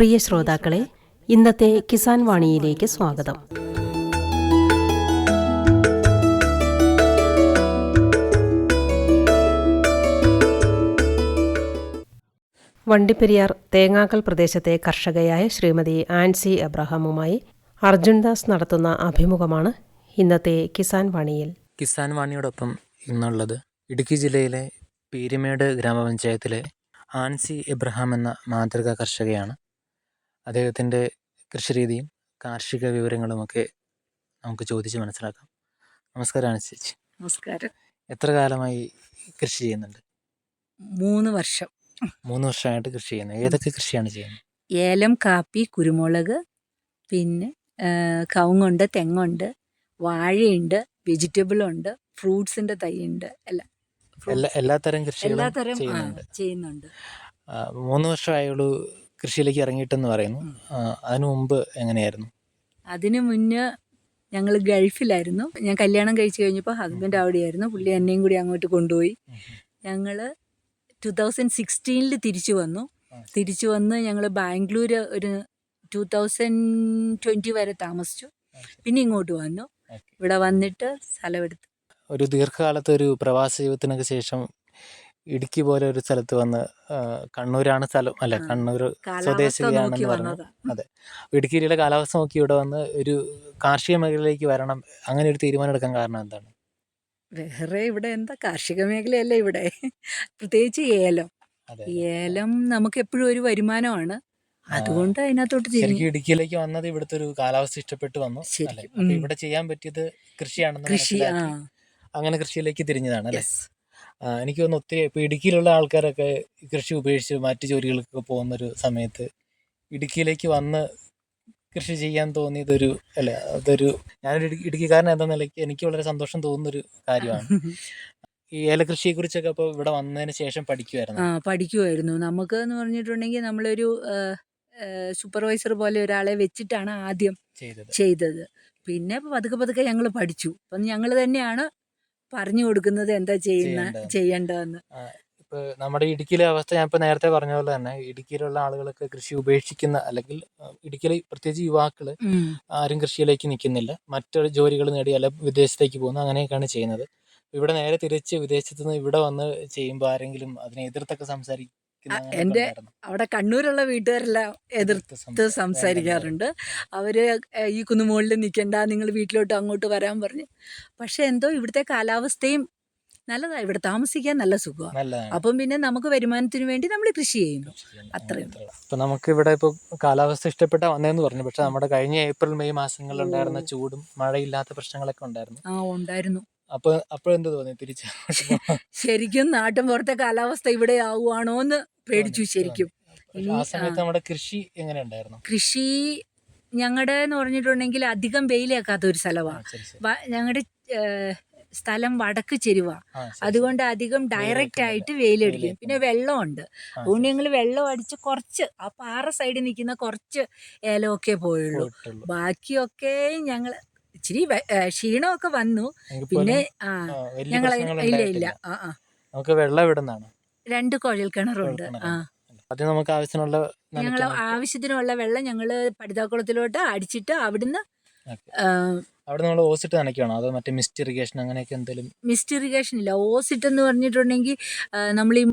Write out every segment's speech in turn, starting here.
പ്രിയ ശ്രോതാക്കളെ ഇന്നത്തെ കിസാൻ വാണിയിലേക്ക് സ്വാഗതം. വണ്ടിപ്പെരിയാർ തേങ്ങാക്കൽ പ്രദേശത്തെ കർഷകയായ ശ്രീമതി ആൻസി എബ്രഹാമുമായി അർജുൻദാസ് നടത്തുന്ന അഭിമുഖമാണ് ഇന്നത്തെ കിസാൻ വാണിയിൽ. കിസാൻ വാണിയോടൊപ്പം ഇന്നുള്ളത് ഇടുക്കി ജില്ലയിലെ പീരിമേട് ഗ്രാമപഞ്ചായത്തിലെ ആൻസി എബ്രഹാം എന്ന മാതൃകാ കർഷകയാണ്. അദ്ദേഹത്തിന്റെ കൃഷിരീതിയും കാർഷിക വിവരങ്ങളുമൊക്കെ നമുക്ക് ചോദിച്ച് മനസ്സിലാക്കാം. നമസ്കാരം ആൻസി ചേച്ചി. നമസ്കാരം. എത്ര കാലമായി കൃഷി ചെയ്യുന്നുണ്ട്? മൂന്ന് വർഷം. മൂന്ന് വർഷമായിട്ട് കൃഷി ചെയ്യുന്നത് ഏതൊക്കെ കൃഷിയാണ് ചെയ്യുന്നത്? ഏലം കാപ്പി കുരുമുളക് പിന്നെ കവുങ്ങുണ്ട് തെങ്ങുണ്ട് വാഴയുണ്ട് വെജിറ്റബിൾ ഉണ്ട് ഫ്രൂട്ട്സിന്റെ തൈയുണ്ട് എല്ലാം. എല്ലാ എല്ലാത്തരം കൃഷികളും എല്ലാത്തരം തരം ചെയ്യുന്നുണ്ട്. മൂന്ന് വർഷമായുള്ളൂ കൃഷിയിലേക്ക് ഇറങ്ങിയിട്ടെന്ന് പറയുന്നു. അതിനു മുമ്പ് എങ്ങനെയായിരുന്നു? അതിനു മുന്നേ ഞങ്ങൾ ഗൾഫിലായിരുന്നു. ഞാൻ കല്യാണം കഴിച്ചു കഴിഞ്ഞപ്പോൾ ഹസ്ബൻഡ് അവിടെയായിരുന്നു. പുള്ളി എന്നെയും കൂടി അങ്ങോട്ട് കൊണ്ടുപോയി. ഞങ്ങൾ ടു തൗസൻഡ് സിക്സ്റ്റീനിൽ തിരിച്ചു വന്നു. തിരിച്ചു വന്ന് ഞങ്ങൾ ബാംഗ്ലൂർ ഒരു ടു തൗസൻഡ് ട്വന്റി വരെ താമസിച്ചു. പിന്നെ ഇങ്ങോട്ട് വന്നു. ഇവിടെ വന്നിട്ട് സ്ഥലമെടുത്തു. ഒരു ദീർഘകാലത്തെ ഒരു പ്രവാസ ജീവിതത്തിനൊക്കെ ശേഷം ഇടുക്കി പോലെ ഒരു സ്ഥലത്ത് വന്ന് കണ്ണൂരാണ് സ്ഥലം. അല്ല കണ്ണൂർ സ്വദേശിയാണെന്ന് പറഞ്ഞു അതെ. ഇടുക്കി ജില്ലയിലെ കാലാവസ്ഥ നോക്കി ഇവിടെ വന്ന് ഒരു കാർഷിക മേഖലയിലേക്ക് വരണം അങ്ങനെ ഒരു തീരുമാനം എടുക്കാൻ കാരണം എന്താണ്? വേറെ ഇവിടെ എന്താ? കാർഷിക മേഖലയല്ല ഇവിടെ. പ്രത്യേകിച്ച് ഏലം. ഏലം നമുക്ക് എപ്പോഴും ഒരു വരുമാനമാണ്. അതുകൊണ്ട് അതിനകത്തോട്ട് ഇടുക്കിയിലേക്ക് വന്നത് ഇവിടുത്തെ ഒരു കാലാവസ്ഥ ഇഷ്ടപ്പെട്ട് വന്നു. ഇവിടെ ചെയ്യാൻ പറ്റിയത് കൃഷിയാണെന്ന് കൃഷി അങ്ങനെ കൃഷിയിലേക്ക് തിരിഞ്ഞതാണ് അല്ലേ? എനിക്ക് തോന്നുന്നു ഒത്തിരി ഇപ്പൊ ഇടുക്കിയിലുള്ള ആൾക്കാരൊക്കെ കൃഷി ഉപേക്ഷിച്ച് മറ്റു ജോലികൾക്കൊക്കെ പോകുന്ന ഒരു സമയത്ത് ഇടുക്കിയിലേക്ക് വന്ന് കൃഷി ചെയ്യാൻ തോന്നിയതൊരു അല്ലെ അല്ല അതൊരു ഞാനൊരു ഇടുക്കി- ഇടുക്കിക്കാരൻ എന്ന നിലയ്ക്ക് എനിക്ക് വളരെ സന്തോഷം തോന്നുന്ന ഒരു കാര്യമാണ്. ഈ ഏലകൃഷിയെ കുറിച്ചൊക്കെ അപ്പോൾ ഇവിടെ വന്നതിന് ശേഷം ആ പഠിക്കുമായിരുന്നു പഠിക്കുമായിരുന്നു നമുക്ക് എന്ന് പറഞ്ഞിട്ടുണ്ടെങ്കിൽ നമ്മളൊരു സൂപ്പർവൈസർ പോലെ ഒരാളെ വെച്ചിട്ടാണ് ആദ്യം ചെയ്തത്. ചെയ്തത്. പിന്നെ പതുക്കെ പതുക്കെ ഞങ്ങൾ പഠിച്ചു. അപ്പം ഞങ്ങൾ തന്നെയാണ് പറഞ്ഞു കൊടുക്കുന്നത് എന്താ ചെയ്യുന്ന ചെയ്യേണ്ടത്. ചെയ്യേണ്ടതെന്ന്? ഇപ്പൊ നമ്മുടെ ഇടുക്കിയിലെ അവസ്ഥ ഞാൻ ഇപ്പൊ നേരത്തെ പറഞ്ഞ പോലെ തന്നെ ഇടുക്കിയിലുള്ള ആളുകളൊക്കെ കൃഷി ഉപേക്ഷിക്കുന്ന അല്ലെങ്കിൽ ഇടുക്കിയിലെ പ്രത്യേകിച്ച് യുവാക്കൾ ആരും കൃഷിയിലേക്ക് നിൽക്കുന്നില്ല. മറ്റൊരു ജോലികൾ നേടി അല്ല വിദേശത്തേക്ക് പോകുന്നു അങ്ങനെയൊക്കെയാണ് ചെയ്യുന്നത്. ഇവിടെ നേരെ തിരിച്ച് വിദേശത്ത് നിന്ന് ഇവിടെ വന്ന് ചെയ്യുമ്പോൾ ആരെങ്കിലും അതിനെ എതിർത്തൊക്കെ അങ്ങനെയൊക്കെ എന്റെ അവിടെ കണ്ണൂരുള്ള വീട്ടുകാരെല്ലാം എതിർത്ത് സംസാരിക്കാറുണ്ട്. അവർ ഈ കുന്നുമുകളിൽ നിൽക്കണ്ട നിങ്ങൾ വീട്ടിലോട്ട് അങ്ങോട്ട് വരാൻ പറഞ്ഞു. പക്ഷെ എന്തോ ഇവിടുത്തെ കാലാവസ്ഥയും നല്ലതാണ് ഇവിടെ താമസിക്കാൻ നല്ല സുഖമാണ് അപ്പം പിന്നെ നമുക്ക് വരുമാനത്തിന് വേണ്ടി നമ്മൾ കൃഷി ചെയ്യുന്നു. അത്രയും. ഇപ്പൊ നമുക്ക് ഇവിടെ ഇപ്പൊ കാലാവസ്ഥ ഇഷ്ടപ്പെട്ട വന്നതെന്ന് പറഞ്ഞു. പക്ഷെ നമ്മുടെ കഴിഞ്ഞ ഏപ്രിൽ മെയ് മാസങ്ങളിൽ ഉണ്ടായിരുന്ന ചൂടും മഴയില്ലാത്ത പ്രശ്നങ്ങളൊക്കെ ഉണ്ടായിരുന്നു. ആ ഉണ്ടായിരുന്നു. അപ്പൊ അപ്പോഴെന്ത് തോന്നി തിരിച്ചു? ശരിക്കും നാട്ടിൻ പുറത്തെ കാലാവസ്ഥ ഇവിടെ ആവുകയാണോ എന്ന് പേടിച്ചു ശരിക്കും. ആ സമയത്ത് നമ്മുടെ കൃഷി എങ്ങനെ ഉണ്ടായിരുന്നു? കൃഷി ഞങ്ങളുടെ എന്ന് പറഞ്ഞിട്ടുണ്ടെങ്കിൽ അധികം വെയിലേക്കാത്ത ഒരു സ്ഥലമാണ് ഞങ്ങളുടെ സ്ഥലം വടക്ക് ചെരുവ. അതുകൊണ്ട് അധികം ഡയറക്റ്റ് ആയിട്ട് വെയിലടിക്കും. പിന്നെ വെള്ളമുണ്ട്. അതുകൊണ്ട് ഞങ്ങൾ വെള്ളം അടിച്ച് കുറച്ച് ആ പാറ സൈഡിൽ നിൽക്കുന്ന കുറച്ച് ഏലമൊക്കെ പോയുള്ളൂ. ബാക്കിയൊക്കെ ഞങ്ങൾ ഇച്ചിരി ക്ഷീണമൊക്കെ വന്നു. പിന്നെ ആ ഞങ്ങൾ ഇല്ല ഇല്ല. ആ ആ. നമുക്ക് വെള്ളം ഇവിടുന്നാണ് രണ്ട് കുഴൽ കിണറുണ്ട്. ആ. അത് നമുക്ക് ആവശ്യത്തിനുള്ള ഞങ്ങൾ. ആവശ്യത്തിനുള്ള വെള്ളം ഞങ്ങൾ പടിതാക്കുളത്തിലോട്ട് അടിച്ചിട്ട് അവിടുന്ന്. അവിടെ നമ്മൾ ഓസിട്ട് നനയ്ക്കണോ അതോ മറ്റേ മിസ്റ്റ് ഇറിഗേഷൻ അങ്ങനെയൊക്കെ എന്തെങ്കിലും മിസ്റ്റ് ഇറിഗേഷൻ ഇല്ല. ഓസിറ്റ് എന്ന് പറഞ്ഞിട്ടുണ്ടെങ്കിൽ നമ്മൾ ഈ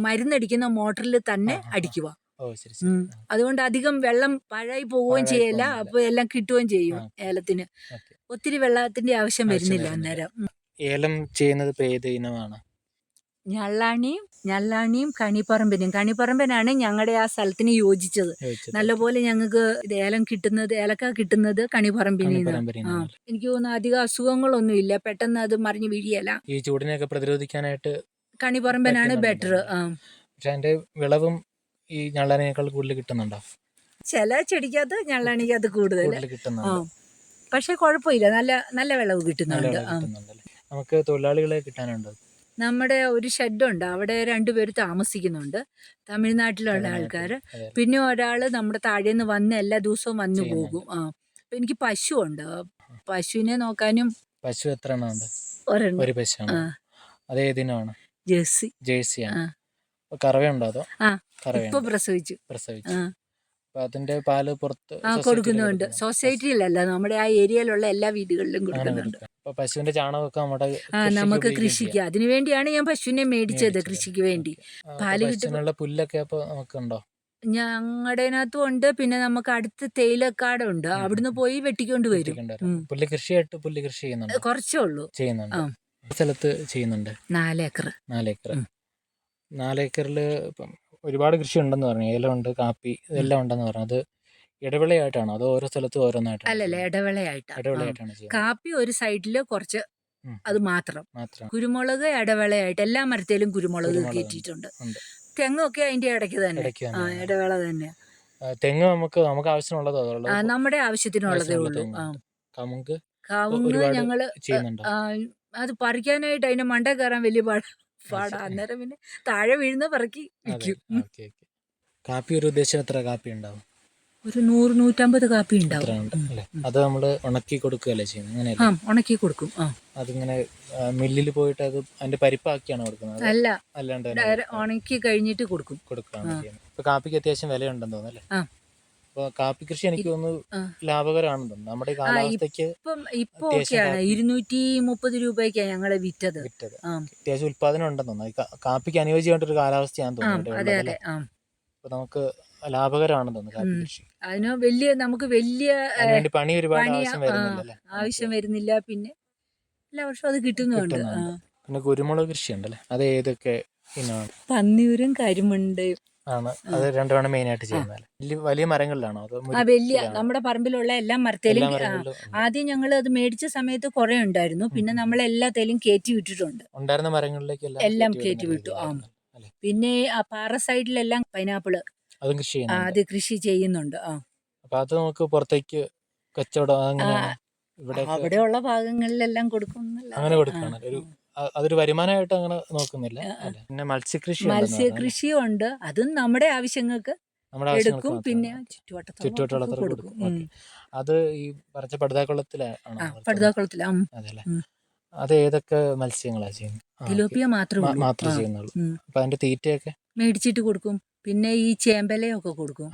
മരുന്നടിക്കുന്ന മോട്ടറിൽ തന്നെ. അടിക്കുക. അതുകൊണ്ട് അധികം വെള്ളം പഴയി പോവുകയും ചെയ്യല്ല അപ്പൊ എല്ലാം കിട്ടുകയും ചെയ്യും. ഏലത്തിന്. ഒത്തിരി വെള്ളത്തിന്റെ ആവശ്യം വരുന്നില്ല. അന്നേരം. ഏലം ചെയ്യുന്നത് ഏത് ഇനമാണ്? ഞള്ളാണിയും ഞള്ളാണിയും കണിപ്പറമ്പിനും കണിപ്പറമ്പനാണ് ഞങ്ങളുടെ ആ സ്ഥലത്തിന് യോജിച്ചത്. നല്ലപോലെ ഞങ്ങൾക്ക് ഏലം കിട്ടുന്നത് ഏലക്ക കിട്ടുന്നത് നിന്നാണ്. എനിക്ക് തോന്നുന്നു അധികം അസുഖങ്ങളൊന്നും ഇല്ല. പെട്ടെന്ന് അത് മറിഞ്ഞു വീഴിയല്ല. ഈ ചൂടിനെയൊക്കെ പ്രതിരോധിക്കാനായിട്ട് കണിപ്പറമ്പനാണ് ബെറ്റർ പക്ഷെ അതിന്റെ വിളവും ഈ ഞള്ളനേക്കാൾ കൂടുതൽ കിട്ടുന്നുണ്ടോ? ചില ചെടിക്കകത്ത് ഞള്ളണിക്കകത്ത് കൂടുതൽ കിട്ടുന്നുണ്ട്. പക്ഷെ കുഴപ്പമില്ല. നല്ല നല്ല വിളവ് കിട്ടുന്നുണ്ട്. നമുക്ക് തൊഴിലാളികളെ കിട്ടാനുണ്ടോ? നമ്മുടെ ഒരു ഷെഡുണ്ട്. അവിടെ രണ്ടുപേര് താമസിക്കുന്നുണ്ട്. തമിഴ്നാട്ടിലുള്ള ആൾക്കാർ പിന്നെ ഒരാൾ നമ്മുടെ താഴെ നിന്ന് വന്ന് എല്ലാ ദിവസവും വന്നു. പോകും. ആ. അപ്പൊ എനിക്ക് പശു ഉണ്ട് പശുവിനെ നോക്കാനും പശു എത്ര ഒരു പശു അതേതിനാണ്? അത് ജേഴ്സി. ജേഴ്സിയാണ്. ആ. കറവയുണ്ടോ അതോ? ഇപ്പൊ പ്രസവിച്ചു. പ്രസവിച്ചു. അപ്പൊ അതിന്റെ പാൽ പുറത്ത് കൊടുക്കുന്നുണ്ട്? സൊസൈറ്റിയിലല്ല നമ്മുടെ ആ ഏരിയയിലുള്ള എല്ലാ വീടുകളിലും കൊടുക്കുന്നുണ്ട്. കൊടുക്കാം പശുവിന്റെ ചാണകമൊക്കെ നമ്മുടെ നമുക്ക് കൃഷിക്ക്. അതിനുവേണ്ടിയാണ് അതിനു വേണ്ടിയാണ് ഞാൻ പശുവിനെ മേടിച്ചത്. കൃഷിക്ക് വേണ്ടി. പാൽ പശുവിനുള്ള പുല്ലൊക്കെ അപ്പൊ നമുക്കുണ്ടോ? ഞങ്ങളുടെനകത്തും ഉണ്ട്. പിന്നെ നമുക്ക് അടുത്ത് തേയിലക്കാടുണ്ട്. അവിടുന്ന് പോയി വെട്ടിക്കൊണ്ട് വരും. പുല്ല് കൃഷിയായിട്ട് പുല്ല് കൃഷി ചെയ്യുന്നുണ്ട്? കുറച്ചേ ഉള്ളൂ. ചെയ്യുന്നുണ്ട്. സ്ഥലത്ത് ചെയ്യുന്നുണ്ട്. നാലേക്കർ നാലേക്കർ. നാലേക്കറിൽ ഇപ്പം ഒരുപാട് കൃഷി ഉണ്ടെന്ന് പറഞ്ഞു ഏലമുണ്ട് കാപ്പി ഇതെല്ലാം ഉണ്ടെന്ന് പറഞ്ഞു. അത് ഇടവിളയായിട്ടാണോ? അതോ ഓരോ സ്ഥലത്തും ഓരോന്നായിട്ടാണ് അല്ലല്ല ഇടവേളയായിട്ടാ. ഇടവിളയായിട്ടാണ് ചെയ്യുന്നത്? കാപ്പി ഒരു സൈഡിൽ കുറച്ച് ഉം. അത് മാത്രം. മാത്രം. കുരുമുളക് ഇടവേളയായിട്ട് എല്ലാ മരത്തേലും കുരുമുളക് കയറ്റിയിട്ടുണ്ട്. ഉണ്ട്. തെങ്ങൊക്കെ അതിന്റെ ഇടയ്ക്ക് തന്നെ. ഇടയ്ക്ക് ആ തന്നെ. ഇടവേള തന്നെ ആ, തെങ്ങ് നമുക്ക് നമുക്ക് ആവശ്യമുള്ളതോ അതുള്ളത് നമ്മുടെ ആവശ്യത്തിനുള്ളതേ ആവശ്യമുള്ള ഉള്ളൂ. ആ. തെങ്ങുണ്ട്. കമുങ്ക് കാവുങ്ങ് ഒരുപാട് ഞങ്ങൾ ചെയ്യുന്നുണ്ടോ? ആ, അത് പറിക്കാനായിട്ട് അതിന്റെ മണ്ട കയറാൻ വലിയ പാട. പാടാ. അന്നേരം പിന്നെ താഴെ വീഴുന്ന പറക്കി വിൽക്കും. കാപ്പി ഒരു ഉദ്ദേശം എത്ര കാപ്പി ഉണ്ടാവും? ഒരു നൂറ് നൂറ്റമ്പത് കാപ്പി ഉണ്ടാവും. അത് നമ്മൾ ഉണക്കി കൊടുക്കുകയല്ലേ ചെയ്യുന്നത്? ആ ഉണക്കി കൊടുക്കും. ആ. അതിങ്ങനെ മില്ലിൽ പോയിട്ട് അത് അതിന്റെ പരിപ്പാക്കിയാണ് കൊടുക്കുന്നത്? അല്ല. അല്ലാണ്ട് ഉണക്കി കഴിഞ്ഞിട്ട് കൊടുക്കും. കൊടുക്കുകയാണ് കാപ്പിക്ക് അത്യാവശ്യം വിലയുണ്ടെന്ന് തോന്നുന്നു അല്ലേ? ആ. അപ്പൊ കാപ്പി കൃഷി എനിക്ക് തോന്നുന്നു. ലാഭകരമാണെന്ന് നമ്മുടെ ഈ കാലാവസ്ഥയ്ക്ക് ഇപ്പം ഒക്കെയാണ്. ഇരുന്നൂറ്റി മുപ്പത് രൂപയ്ക്കാണ് ഞങ്ങളെ വിറ്റത്. വിറ്റത്. അത്യാവശ്യം ഉത്പാദനം ഉണ്ടെന്ന് തോന്നുന്നു. കാപ്പിക്ക് അനുയോജ്യമായിട്ടൊരു ഒരു കാലാവസ്ഥയാണ് തോന്നുന്നു അതെ അതെ അല്ലേ അപ്പൊ നമുക്ക് ലാഭകരമാണെന്ന് തോന്നുന്നു കാപ്പി. കൃഷി അതിന് വലിയ നമുക്ക് വലിയ പണി ഒരുപാട് ആവശ്യം വരുന്നില്ല ആവശ്യം വരുന്നില്ല. പിന്നെ എല്ലാ വർഷവും അത് കിട്ടുന്നുണ്ട്. പിന്നെ കുരുമുളക് കൃഷി ഉണ്ടല്ലേ അത് ഏതൊക്കെ പന്നിയൂരും കരിമുണ്ട് ആണ്. അത് രണ്ടുമാണ് മെയിൻ ആയിട്ട് ചെയ്യുന്നത്. വലിയ മരങ്ങളിലാണോ? ആ വലിയ നമ്മുടെ പറമ്പിലുള്ള എല്ലാ മരത്തേലും. ആദ്യം ഞങ്ങൾ അത് മേടിച്ച സമയത്ത് കുറെ ഉണ്ടായിരുന്നു. പിന്നെ. നമ്മൾ എല്ലാത്തേലും കയറ്റി വിട്ടിട്ടുണ്ട്. ഉണ്ടായിരുന്ന മരങ്ങളിലേക്ക് എല്ലാം കയറ്റി വിട്ടു, ആ. പിന്നെ ആ പാറ സൈഡിലെല്ലാം പൈനാപ്പിൾ. അതും കൃഷി ചെയ്യുന്നുണ്ട്. അത് കൃഷി ചെയ്യുന്നുണ്ട്. ആ. അപ്പൊ അത് നമുക്ക് പുറത്തേക്ക് കച്ചവടം അവിടെയുള്ള ഭാഗങ്ങളിലെല്ലാം കൊടുക്കും. അങ്ങനെ ആ, ഒരു അതൊരു വരുമാനമായിട്ട് അങ്ങനെ നോക്കുന്നില്ല? പിന്നെ മത്സ്യകൃഷി മത്സ്യകൃഷിയും ഉണ്ട് അതും നമ്മുടെ ആവശ്യങ്ങൾക്ക് നമ്മുടെ എടുക്കും പിന്നെ ചുറ്റുവട്ടമുള്ളവർക്ക് കൊടുക്കും. അത് ഈ പറഞ്ഞ പടുതാക്കുളത്തിലാണോ വളർത്തുന്നത്? അതല്ലേ. അത് ഏതൊക്കെ മത്സ്യങ്ങളാ ചെയ്യുന്നത്. തിലോപ്പിയ മാത്രമേ മാത്രമേ ചെയ്യുന്നുള്ളൂ. അപ്പൊ അതിന്റെ തീറ്റയൊക്കെ? മേടിച്ചിട്ട് കൊടുക്കും. പിന്നെ ഈ ചേമ്പലയൊക്കെ കൊടുക്കും.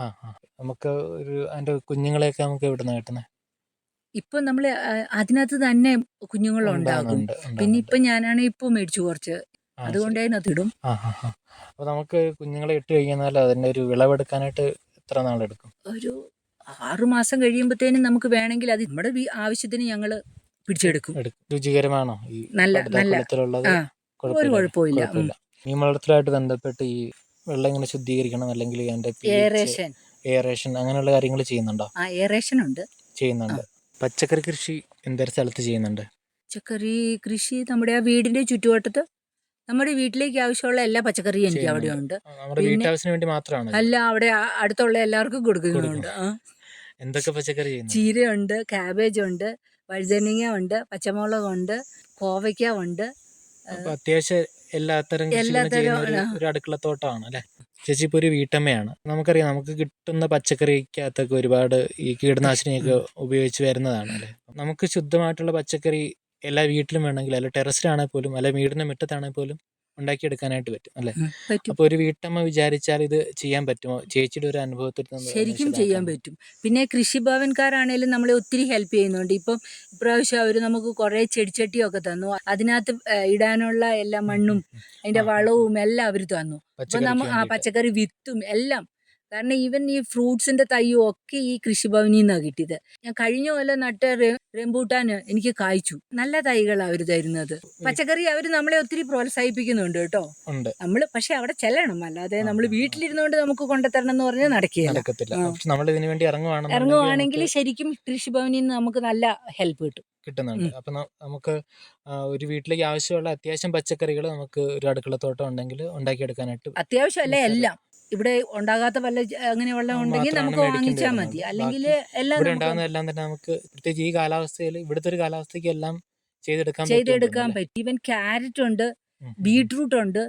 നമുക്ക് ഒരു അതിന്റെ കുഞ്ഞുങ്ങളെയൊക്കെ നമുക്ക് എവിടുന്ന കിട്ടുന്നത് ഇപ്പൊ നമ്മൾ ആ, അതിനകത്ത് തന്നെ കുഞ്ഞുങ്ങളുണ്ടാകും പിന്നെ ഇപ്പൊ ഞാനാണ് ഇപ്പൊ മേടിച്ചു കുറച്ച്. അതുകൊണ്ട് അതിനകത്ത് ഇടും. അപ്പൊ നമുക്ക് കുഞ്ഞുങ്ങളെ ഇട്ട് കഴിഞ്ഞാൽ അതിന്റെ ഒരു വിളവെടുക്കാനായിട്ട് എത്ര നാളെടുക്കും? ഒരു ആറു മാസം കഴിയുമ്പോഴത്തേനും നമുക്ക് വേണമെങ്കിൽ അത് നമ്മുടെ ആവശ്യത്തിന് ഞങ്ങൾ പിടിച്ചെടുക്കും. രുചികരമാണോ നല്ല നല്ല. ഒരു കുഴപ്പമില്ല. ഈ മീൻ വളർത്തലായിട്ട് ബന്ധപ്പെട്ട് ഈ വെള്ളം ഇങ്ങനെ ശുദ്ധീകരിക്കണം അല്ലെങ്കിൽ അതിന്റെ എയറേഷൻ എയറേഷൻ അങ്ങനെയുള്ള കാര്യങ്ങൾ ചെയ്യുന്നുണ്ടോ? ആ എയറേഷൻ ഉണ്ട്. ചെയ്യുന്നുണ്ട്. പച്ചക്കറി കൃഷി എന്തൊരു സ്ഥലത്ത് ചെയ്യുന്നുണ്ട്? പച്ചക്കറി കൃഷി നമ്മുടെ ആ വീടിന്റെ ചുറ്റുവട്ടത്ത് നമ്മുടെ വീട്ടിലേക്ക് ആവശ്യമുള്ള എല്ലാ പച്ചക്കറിയും എനിക്ക് അവിടെ ഉണ്ട് വീട്ടാവശ്യത്തിന് വേണ്ടി മാത്രമാണ് അല്ല അവിടെ അടുത്തുള്ള എല്ലാവർക്കും കൊടുക്കുന്നുണ്ട്. എന്തൊക്കെ പച്ചക്കറി ചീരയുണ്ട് കാബേജ് ഉണ്ട് വഴുതനങ്ങ ഉണ്ട് പച്ചമുളക് ഉണ്ട് കോവയ്ക്ക ഉണ്ട്. അത്യാവശ്യം എല്ലാത്തരം എല്ലാത്തരം, അടുക്കള ഒരു- അടുക്കളത്തോട്ടമാണ് അല്ലെ? ചേച്ചി ഇപ്പൊ ഒരു വീട്ടമ്മയാണ്. നമുക്കറിയാം നമുക്ക് കിട്ടുന്ന പച്ചക്കറിക്കകത്തൊക്കെ ഒരുപാട് ഈ കീടനാശിനിയൊക്കെ ഉപയോഗിച്ച് വരുന്നതാണ് അല്ലെ നമുക്ക് ശുദ്ധമായിട്ടുള്ള പച്ചക്കറി എല്ലാ വീട്ടിലും വേണമെങ്കിൽ അല്ല ടെറസിലാണെങ്കിൽ പോലും അല്ല വീടിന്റെ മുറ്റത്താണെങ്കിൽ പോലും ഉണ്ടാക്കിയെടുക്കാനായിട്ട് പറ്റും അല്ലെ? അപ്പൊ ഒരു വീട്ടമ്മ വിചാരിച്ചാൽ ഇത് ചെയ്യാൻ പറ്റുമോ? ചേച്ചിയുടെ ഒരു അനുഭവത്തിൽ ശരിക്കും ചെയ്യാൻ പറ്റും. പിന്നെ കൃഷിഭവൻകാരാണേലും നമ്മളെ ഒത്തിരി ഹെൽപ്പ് ചെയ്യുന്നുണ്ട്. ഇപ്പം ഇപ്രാവശ്യം അവർ നമുക്ക് കുറേ ചെടിച്ചട്ടിയൊക്കെ തന്നു. അതിനകത്ത് ഇടാനുള്ള എല്ലാ മണ്ണും അതിന്റെ. വളവും എല്ലാം അവർ തന്നു. അപ്പൊ നമ്മ ആ പച്ചക്കറി വിത്തും എല്ലാം കാരണം ഈവൻ ഈ ഫ്രൂട്ട്സിന്റെ തൈയും ഒക്കെ ഈ കൃഷിഭവനിൽ നിന്നാണ് കിട്ടിയത്. ഞാൻ കഴിഞ്ഞ കൊല്ലം നട്ട റെമ്പൂട്ടാൻ എനിക്ക് കായ്ച്ചു. നല്ല തൈകളാണ് അവർ തരുന്നത്. പച്ചക്കറി അവർ നമ്മളെ ഒത്തിരി പ്രോത്സാഹിപ്പിക്കുന്നുണ്ട് കേട്ടോ. ഉണ്ട്. നമ്മൾ പക്ഷെ അവിടെ ചെല്ലണം. അല്ലാതെ നമ്മൾ. വീട്ടിലിരുന്നുകൊണ്ട് നമുക്ക് കൊണ്ടുതരണം എന്ന് പറഞ്ഞാൽ നടക്കുകയാണ് ഇറങ്ങുവാണെങ്കിൽ ശരിക്കും കൃഷിഭവനിൽ നിന്ന് നമുക്ക് നല്ല ഹെൽപ്പ് കിട്ടും. കിട്ടുന്നുണ്ട്. അപ്പൊ നമുക്ക് ഒരു വീട്ടിലേക്ക് ആവശ്യമുള്ള അത്യാവശ്യം പച്ചക്കറികൾ നമുക്ക് ഒരു അടുക്കളത്തോട്ടം ഉണ്ടെങ്കിൽ ഉണ്ടാക്കിയെടുക്കാനായിട്ട് അത്യാവശ്യമല്ല. എല്ലാം. ഇവിടെ ഉണ്ടാകാത്ത വല്ല അങ്ങനെ വെള്ളം ഉണ്ടെങ്കിൽ നമുക്ക് വാങ്ങിച്ചാൽ മതി. അല്ലെങ്കിൽ എല്ലാം എല്ലാം ഇവിടെ നമുക്ക് ഉണ്ടാകുന്നതെല്ലാം തന്നെ നമുക്ക് പ്രത്യേകിച്ച് ഈ കാലാവസ്ഥയിൽ ഇവിടുത്തെ ഒരു കാലാവസ്ഥയ്ക്ക് എല്ലാം ചെയ്തെടുക്കാൻ ചെയ്തെടുക്കാൻ പറ്റും. ഇവൻ ഈവൻ ക്യാരറ്റ് ഉണ്ട് ബീട്രൂട്ട് ഉണ്ട്.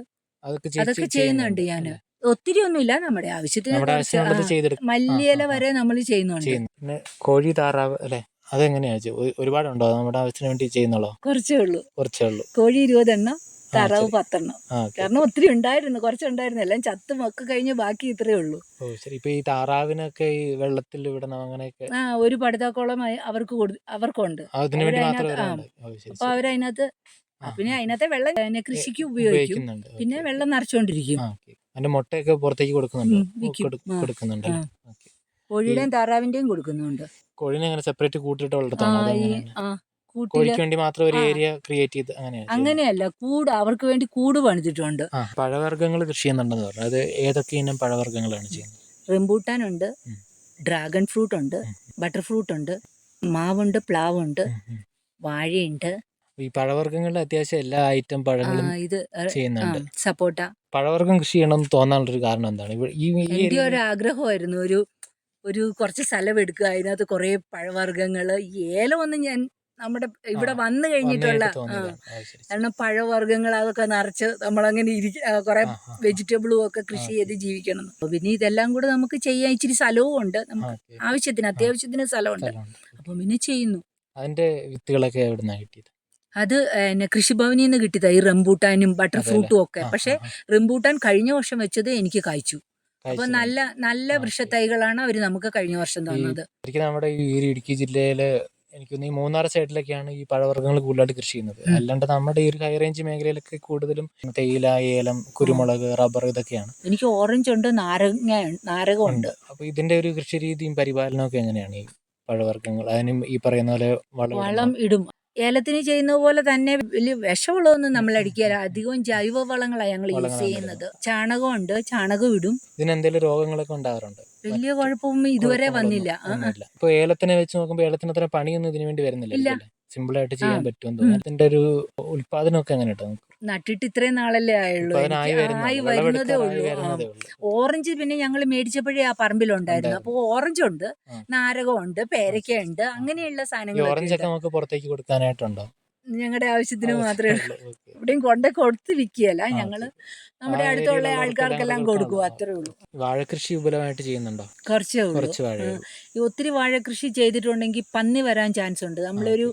അതൊക്കെ ചെയ്യുന്നുണ്ട് ഞാൻ? ഒത്തിരി ഒന്നുമില്ല നമ്മുടെ ആവശ്യത്തിന് മല്ലിയില. വരെ നമ്മൾ ചെയ്യുന്നുണ്ട്. പിന്നെ കോഴി താറാവ് അല്ലെ? അതെങ്ങനെയാ? ഒരുപാടുണ്ടോ? നമ്മുടെ ആവശ്യത്തിന് വേണ്ടി ചെയ്യുന്നുള്ളൂ? കുറച്ചേ ഉള്ളൂ. കുറച്ചേ ഉള്ളൂ. കോഴി ഇരുപതെണ്ണം താറാവ്. പത്തെണ്ണം. കാരണം ഒത്തിരി ഉണ്ടായിരുന്നു കുറച്ചുണ്ടായിരുന്നു. എല്ലാം ചത്തും ഒക്കെ കഴിഞ്ഞ് ബാക്കി ഇത്രേ ഉള്ളൂ. ഓ ശരി. ഇപ്പൊ ഈ താറാവിനൊക്കെ ഈ വെള്ളത്തിൽ വിടണം അങ്ങനെയൊക്കെ? ആ ഒരു പടുതാക്കോളം അവർക്ക് കൊടു അവർക്കുണ്ട്. അതിനു വേണ്ടി മാത്രം അപ്പൊ. അവരതിനകത്ത് പിന്നെ. അതിനകത്തെ വെള്ളം കൃഷിക്ക് ഉപയോഗിക്കും. ഉപയോഗിക്കുന്നുണ്ട്. പിന്നെ വെള്ളം നിറച്ചുകൊണ്ടിരിക്കും. അതിന്റെ മുട്ടയൊക്കെ പുറത്തേക്ക് കൊടുക്കുന്നുണ്ട്. കൊടുക്കുന്നുണ്ട് കോഴിയുടെയും താറാവിന്റെയും കൊടുക്കുന്നുണ്ട്. കോഴിനെ അങ്ങനെ സെപ്പറേറ്റ് കൂട്ടിട്ട് ആ. കോഴിക്ക് വേണ്ടി മാത്രം ഒരു ഏരിയ ക്രിയേറ്റ് ചെയ്ത് അങ്ങനെയാണ് ചെയ്യുന്നത്? അങ്ങനെയല്ല കൂട് അവർക്ക് വേണ്ടി കൂട് പണിതിട്ടുണ്ട്. പഴവർഗങ്ങൾ കൃഷി ചെയ്യുന്നുണ്ടെന്ന് പറഞ്ഞു. അത് ഏതൊക്കെ ഇനം പഴവർഗങ്ങളാണ് ചെയ്യുന്നത്? റിംബൂട്ടാൻ ഉണ്ട് ഡ്രാഗൺ ഫ്രൂട്ട് ഉണ്ട് ബട്ടർഫ്രൂട്ട് ബട്ടർ ഫ്രൂട്ട് ഉണ്ട് മാവുണ്ട് പ്ലാവുണ്ട്. വാഴയുണ്ട്. ഈ പഴവർഗങ്ങളിൽ അത്യാവശ്യം എല്ലാ ഐറ്റം പഴങ്ങളും ഇത് ചെയ്യുന്നുണ്ട്. സപ്പോർട്ട പഴവർഗം കൃഷി ചെയ്യണമെന്ന് തോന്നാനുള്ളൊരു കാരണം എന്താണ്? ഈ എന്റെ ഒരു ആഗ്രഹമായിരുന്നു ഒരു ഒരു കുറച്ച് സ്ഥലം എടുക്കുക. അതിനകത്ത് കുറേ പഴവർഗങ്ങൾ. ഈ ഏലമൊന്നും ഞാൻ നമ്മുടെ ഇവിടെ വന്നു കഴിഞ്ഞിട്ടുള്ള. കാരണം പഴവർഗങ്ങൾ അതൊക്കെ നിറച്ച് നമ്മളങ്ങനെ ഇരിക്ക കുറെ. വെജിറ്റബിളും ഒക്കെ കൃഷി ചെയ്ത് ജീവിക്കണം. പിന്നെ ഇതെല്ലാം കൂടെ നമുക്ക് ചെയ്യാൻ ഇച്ചിരി സ്ഥലവും ഉണ്ട്. നമുക്ക് ആവശ്യത്തിന് അത്യാവശ്യത്തിന് സ്ഥലമുണ്ട്. അപ്പൊ പിന്നെ ചെയ്യുന്നു. അതിന്റെ വിത്തുകളൊക്കെ എവിടുന്നാ കിട്ടിയത്? അത് എന്നെ കൃഷിഭവനിൽ നിന്ന് കിട്ടിയതാ ഈ റംബൂട്ടാനും ബട്ടർ ഫ്രൂട്ടും ഒക്കെ. പക്ഷെ. റംബൂട്ടാൻ കഴിഞ്ഞ വർഷം വെച്ചത് എനിക്ക് കായ്ച്ചു. അപ്പൊ നല്ല നല്ല വൃക്ഷത്തൈകളാണ് അവർ നമുക്ക് കഴിഞ്ഞ വർഷം തന്നത്. നമ്മുടെ ഈ ഇടുക്കി ജില്ലയിൽ എനിക്ക് തോന്നുന്നു ഈ മൂന്നാർ സൈഡിലൊക്കെയാണ് ഈ പഴവർഗങ്ങൾ കൂടുതലായിട്ട് കൃഷി ചെയ്യുന്നത്. അല്ലാണ്ട് നമ്മുടെ ഈ ഒരു ഹൈ റേഞ്ച് മേഖലയിലൊക്കെ കൂടുതലും തേയില ഏലം കുരുമുളക് റബ്ബർ ഇതൊക്കെയാണ്. എനിക്ക് ഓറഞ്ച് ഉണ്ട് നാരങ്ങ നാരകമുണ്ട് ഉണ്ട്. അപ്പൊ ഇതിന്റെ ഒരു കൃഷി രീതിയും പരിപാലനവും ഒക്കെ എങ്ങനെയാണ് ഈ പഴവർഗങ്ങൾ? അതിനും ഈ പറയുന്ന പോലെ വളം ഇടും. ഏലത്തിന് ചെയ്യുന്ന പോലെ തന്നെ വലിയ വിഷമുള്ളതൊന്നും നമ്മൾ അടിക്കില്ല അധികവും ജൈവ വളങ്ങളാണ് ഞങ്ങൾ യൂസ് ചെയ്യുന്നത്. ചാണകമുണ്ട് ചാണകം ഇടും. ഇതിന് എന്തെങ്കിലും രോഗങ്ങളൊക്കെ ഉണ്ടാവാറുണ്ട് വലിയ കുഴപ്പമൊന്നും ഇതുവരെ വന്നില്ല. ഇപ്പൊ ഏലത്തിനെ വെച്ച് നോക്കുമ്പോൾ ഏലത്തിന് അത്ര പണിയൊന്നും ഇതിനു വേണ്ടി വരുന്നില്ല. സിമ്പിൾ ആയിട്ട് ചെയ്യാൻ പറ്റും പറ്റുമെന്ന് തോന്നുന്നു അതിന്റെ ഒരു ഉൽപാദനമൊക്കെ എങ്ങനെ നട്ടിട്ട് ഇത്രയും നാളല്ലേ ആയുള്ളൂ. ആയി വരുന്നതേ ഉള്ളൂ. ഓറഞ്ച് പിന്നെ ഞങ്ങൾ മേടിച്ചപ്പോഴേ ആ പറമ്പിലുണ്ടായിരുന്നു. അപ്പോൾ ഓറഞ്ച് ഉണ്ട്. നാരകമുണ്ട് പേരക്ക ഉണ്ട് അങ്ങനെയുള്ള സാധനങ്ങൾ ഓറഞ്ച് ഒക്കെ നമുക്ക് പുറത്തേക്ക് കൊടുക്കാനായിട്ടുണ്ടോ? ഞങ്ങളുടെ ആവശ്യത്തിന് മാത്രമേ ഉള്ളൂ. ഇവിടെയും കൊണ്ട കൊടുത്ത് വിൽക്കുകയല്ല ഞങ്ങൾ നമ്മുടെ അടുത്തുള്ള ആൾക്കാർക്കെല്ലാം കൊടുക്കുക കൊടുക്കും അത്രേ ഉള്ളൂ. വാഴകൃഷി വിപുലമായിട്ട് ചെയ്യുന്നുണ്ടോ? കുറച്ചേ ഉള്ളൂ. കുറച്ച് വാഴ ഈ ഒത്തിരി വാഴ കൃഷി ചെയ്തിട്ടുണ്ടെങ്കിൽ പന്നി വരാൻ ചാൻസ് ഉണ്ട്. നമ്മളൊരു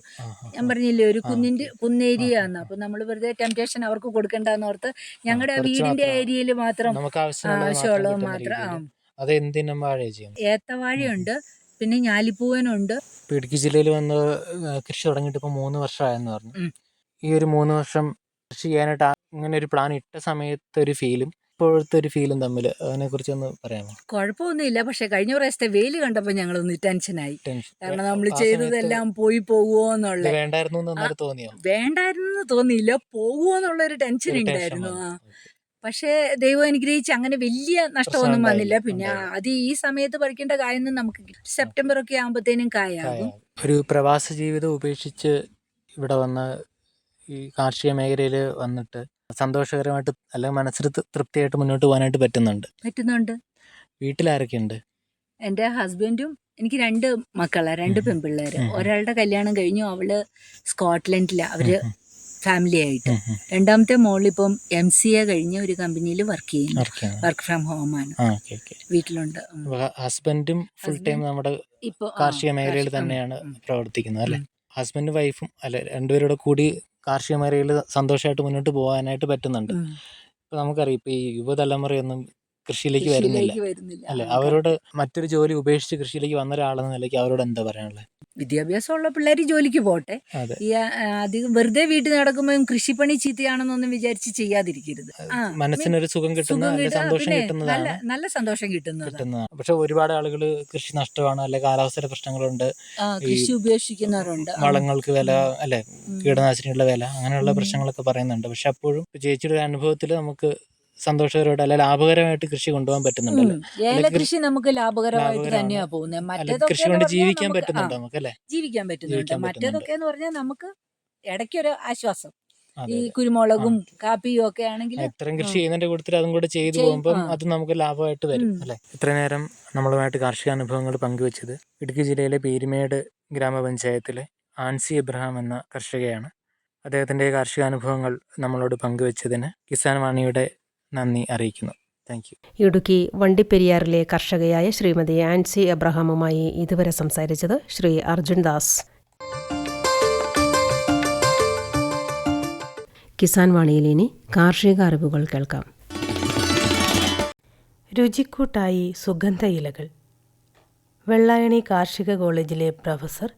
ഞാൻ പറഞ്ഞില്ലേ ഒരു കുഞ്ഞിന്റെ. കുന്നേരിയ ആണ് അപ്പൊ നമ്മൾ വെറുതെ ടെംപ്റ്റേഷൻ അവർക്ക് കൊടുക്കണ്ടെന്ന് ഓർത്ത് ഞങ്ങളുടെ വീടിന്റെ. ഏരിയയിൽ മാത്രം ആവശ്യമുള്ളത് മാത്രം വാഴ ചെയ്യും ഏത്തവാഴയുണ്ട്. പിന്നെ ഞാലിപ്പൂവനുണ്ട്. ഇടുക്കി ജില്ലയിൽ വന്ന് കൃഷി തുടങ്ങിയിട്ട് ഇപ്പൊ മൂന്ന് വർഷമായെന്ന് പറഞ്ഞു. ഈ ഒരു മൂന്ന് വർഷം കൃഷി ചെയ്യാനായിട്ട് അങ്ങനെ ഇങ്ങനെ ഒരു പ്ലാൻ ഇട്ട സമയത്ത് ഒരു ഫീലും ഇപ്പോഴത്തെ ഒരു ഫീലും തമ്മിൽ അതിനെ കുറിച്ച് ഒന്ന് പറയാമോ? കുഴപ്പമൊന്നുമില്ല പക്ഷെ കഴിഞ്ഞ പ്രാവശ്യത്തെ വെയിൽ കണ്ടപ്പോൾ ഞങ്ങളൊന്ന് ടെൻഷനായി കാരണം നമ്മൾ ചെയ്തതെല്ലാം പോയി പോകുമോ എന്നുള്ള വേണ്ടായിരുന്നു തോന്നിയോ? വേണ്ടായിരുന്നു തോന്നിയില്ല. പോകുമോ എന്നുള്ള ഒരു ടെൻഷൻ ഉണ്ടായിരുന്നു ആ. പക്ഷേ ദൈവം അനുഗ്രഹിച്ച് അങ്ങനെ വലിയ നഷ്ടമൊന്നും വന്നില്ല. പിന്നെ. അത് ഈ സമയത്ത് പറിക്കേണ്ട കായൊന്നും നമുക്ക് സെപ്റ്റംബർ ഒക്കെ ആകുമ്പോഴത്തേനും കായാകും. കായ. ഒരു പ്രവാസ ജീവിതം ഉപേക്ഷിച്ച് ഇവിടെ വന്ന് ഈ കാർഷിക മേഖലയിൽ വന്നിട്ട് സന്തോഷകരമായിട്ട് അല്ലെങ്കിൽ മനസ്സിന് തൃ- തൃപ്തിയായിട്ട് മുന്നോട്ട് പോകാനായിട്ട് പറ്റുന്നുണ്ട്. പറ്റുന്നുണ്ട്. വീട്ടിലാരൊക്കെയുണ്ട് എന്റെ ഹസ്ബൻഡും എനിക്ക് രണ്ട് മക്കളാണ് രണ്ട് പെൺപിള്ളേർ പെൺപിള്ളേര്. ഒരാളുടെ കല്യാണം കഴിഞ്ഞു അവൾ സ്കോട്ട്ലൻഡിലാണ് അവർ. ഫാമിലി ആയിട്ട്. രണ്ടാമത്തെ മോളിപ്പം എം സി എ കഴിഞ്ഞ ഒരു കമ്പനിയിൽ വർക്ക് ചെയ്യുന്നു. വർക്ക് ഫ്രം ഹോം ആണ്. വീട്ടിലുണ്ട്. ഹസ്ബൻഡും ഫുൾ ടൈം നമ്മുടെ ഇപ്പൊ കാർഷിക മേഖലയിൽ തന്നെയാണ് പ്രവർത്തിക്കുന്നത് അല്ലെ? ഹസ്ബൻഡും വൈഫും അല്ലെ രണ്ടുപേരുടെ കൂടി കാർഷിക മേഖലയിൽ സന്തോഷമായിട്ട് മുന്നോട്ട് പോകാനായിട്ട് പറ്റുന്നുണ്ട്. ഇപ്പൊ നമുക്കറിയാം ഇപ്പൊ ഈ യുവതലമുറയൊന്നും കൃഷിയിലേക്ക് വരുന്നില്ല. അല്ലെ? അവരോട് മറ്റൊരു ജോലി ഉപേക്ഷിച്ച് കൃഷിയിലേക്ക് വന്ന ഒരാളെന്ന നിലയ്ക്ക് അവരോട് എന്താ പറയാനുള്ളത് വിദ്യാഭ്യാസമുള്ള പിള്ളേർ ജോലിക്ക് പോട്ടെ. ഈ അധികം വെറുതെ വീട്ടിൽ നടക്കുമ്പോൾ കൃഷിപ്പണി ചീത്തയാണെന്നൊന്നും വിചാരിച്ച് ചെയ്യാതിരിക്കരുത്. മനസ്സിനൊരു സുഖം കിട്ടുന്ന സന്തോഷം കിട്ടുന്നതാണ്. നല്ല സന്തോഷം കിട്ടുന്നത് കിട്ടുന്നതാണ്. പക്ഷെ ഒരുപാട് ആളുകൾ കൃഷി നഷ്ടമാണ് അല്ലെ കാലാവസ്ഥയുടെ പ്രശ്നങ്ങളുണ്ട്. കൃഷി ഉപേക്ഷിക്കുന്നവരുണ്ട്. വളങ്ങൾക്ക് വില അല്ലെ. കീടനാശിനികളുടെ വില അങ്ങനെയുള്ള. പ്രശ്നങ്ങളൊക്കെ പറയുന്നുണ്ട്. പക്ഷെ അപ്പോഴും ചേച്ചിയുടെ അനുഭവത്തിൽ നമുക്ക് സന്തോഷകരമായിട്ട് അല്ലെ ലാഭകരമായിട്ട് കൃഷി കൊണ്ടുപോകാൻ പറ്റുന്നുണ്ടല്ലോ. കൃഷി ഏലകൃഷി നമുക്ക് ലാഭകരമായിട്ട്. തന്നെയാ പോകുന്നത് മറ്റേതൊക്കെ കൃഷി കൊണ്ട് ജീവിക്കാൻ പറ്റുന്നുണ്ടോ നമുക്ക് അല്ലെ? ജീവിക്കാൻ പറ്റുന്നുണ്ട്. മറ്റേതൊക്കെ എന്ന് പറഞ്ഞാൽ നമുക്ക് ഇടയ്ക്കൊരു ആശ്വാസം. ഈ കുരുമുളകും കാപ്പിയും ഒക്കെ ആണെങ്കിൽ ഇത്രയും കൃഷി ചെയ്യുന്നതിന്റെ കൂട്ടത്തിൽ അതും കൂടെ ചെയ്തു പോകുമ്പോൾ അത് നമുക്ക് ലാഭമായിട്ട് വരും. അല്ലെ? ഇത്ര നേരം നമ്മളുമായിട്ട് കാർഷിക അനുഭവങ്ങൾ പങ്കുവച്ചത് ഇടുക്കി ജില്ലയിലെ പീരുമേട് ഗ്രാമപഞ്ചായത്തിലെ ആൻസി എബ്രഹാം എന്ന കർഷകയാണ്. അദ്ദേഹത്തിന്റെ കാർഷിക അനുഭവങ്ങൾ നമ്മളോട് പങ്കുവച്ചതിന് കിസാൻ വാണിയുടെ നന്ദി അറിയിക്കുന്നു. താങ്ക് യു ഇടുക്കി വണ്ടിപ്പെരിയാറിലെ കർഷകയായ ശ്രീമതി ആൻസി അബ്രഹാമുമായി ഇതുവരെ സംസാരിച്ചത് ശ്രീ അർജുൻ ദാസ്. കിസാൻ വാണിയിൽ ഇനി കാർഷിക അറിവുകൾ കേൾക്കാം. രുചിക്കൂട്ടായി സുഗന്ധ ഇലകൾ. വെള്ളായണി കാർഷിക കോളേജിലെ professor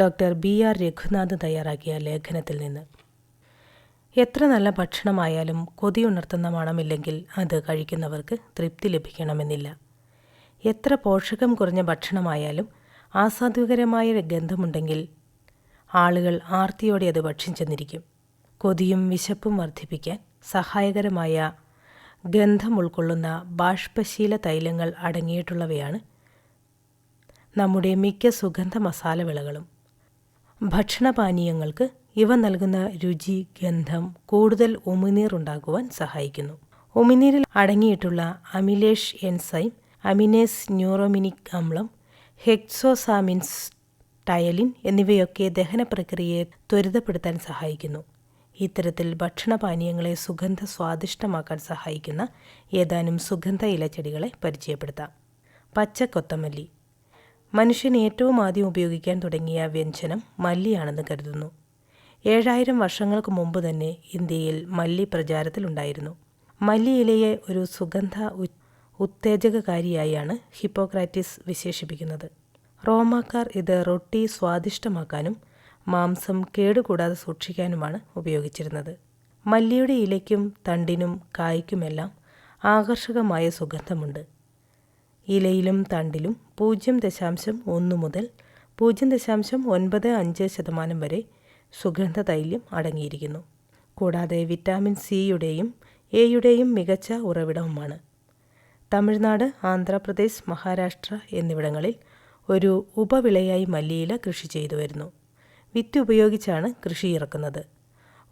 doctor B R Raghunath തയ്യാറാക്കിയ ലേഖനത്തിൽ നിന്ന് എത്ര നല്ല ഭക്ഷണമായാലും കൊതിയുണർത്തുന്ന മണമില്ലെങ്കിൽ അത് കഴിക്കുന്നവർക്ക് തൃപ്തി ലഭിക്കണമെന്നില്ല. എത്ര പോഷകം കുറഞ്ഞ ഭക്ഷണമായാലും ആസ്വാദ്യകരമായ ഗന്ധമുണ്ടെങ്കിൽ ആളുകൾ ആർത്തിയോടെ അത് ഭക്ഷിച്ചെന്നിരിക്കും കൊതിയും വിശപ്പും വർദ്ധിപ്പിക്കാൻ സഹായകരമായ ഗന്ധം ഉൾക്കൊള്ളുന്ന ബാഷ്പശീല തൈലങ്ങൾ അടങ്ങിയിട്ടുള്ളവയാണ് നമ്മുടെ മിക്ക സുഗന്ധ മസാലവിളകളും. ഭക്ഷണപാനീയങ്ങൾക്ക് ഇവ നൽകുന്ന രുചി ഗന്ധം കൂടുതൽ ഉമിനീർ ഉണ്ടാക്കുവാൻ സഹായിക്കുന്നു. ഉമിനീരിൽ അടങ്ങിയിട്ടുള്ള അമിലേഷ് എൻസൈം അമിനേസ് ന്യൂറോമിനിക് അമ്ലം ഹെക്സോസാമിൻസ് ടയലിൻ എന്നിവയൊക്കെ ദഹന പ്രക്രിയയെ ത്വരിതപ്പെടുത്താൻ സഹായിക്കുന്നു. ഇത്തരത്തിൽ ഭക്ഷണപാനീയങ്ങളെ സുഗന്ധ സ്വാദിഷ്ടമാക്കാൻ സഹായിക്കുന്ന ഏതാനും സുഗന്ധ ഇലച്ചെടികളെ പരിചയപ്പെടുത്താം. പച്ചക്കൊത്തമല്ലി മനുഷ്യൻ ഏറ്റവും ആദ്യം ഉപയോഗിക്കാൻ തുടങ്ങിയ വ്യഞ്ജനം മല്ലിയാണെന്ന് കരുതുന്നു. ഏഴായിരം വർഷങ്ങൾക്ക് മുമ്പ് തന്നെ ഇന്ത്യയിൽ മല്ലി പ്രചാരത്തിലുണ്ടായിരുന്നു. മല്ലി ഇലയെ ഒരു സുഗന്ധ ഉത്തേജകകാരിയായാണ് ഹിപ്പോക്രാറ്റിസ് വിശേഷിപ്പിക്കുന്നത്. റോമാക്കാർ ഇത് റൊട്ടി സ്വാദിഷ്ടമാക്കാനും മാംസം കേടുകൂടാതെ സൂക്ഷിക്കാനുമാണ് ഉപയോഗിച്ചിരുന്നത്. മല്ലിയുടെ ഇലയ്ക്കും തണ്ടിനും കായ്ക്കുമെല്ലാം ആകർഷകമായ സുഗന്ധമുണ്ട്. ഇലയിലും തണ്ടിലും പൂജ്യം ദശാംശം ഒന്ന് മുതൽ പൂജ്യം ദശാംശം ഒൻപത് അഞ്ച് ശതമാനം വരെ സുഗന്ധ തൈല്യം അടങ്ങിയിരിക്കുന്നു. കൂടാതെ വിറ്റാമിൻ സിയുടെയും എയുടെയും മികച്ച ഉറവിടവുമാണ്. തമിഴ്നാട് ആന്ധ്രാപ്രദേശ് മഹാരാഷ്ട്ര എന്നിവിടങ്ങളിൽ ഒരു ഉപവിളയായി മല്ലിയില കൃഷി ചെയ്തു വരുന്നു. വിറ്റ് ഉപയോഗിച്ചാണ് കൃഷി ഇറക്കുന്നത്.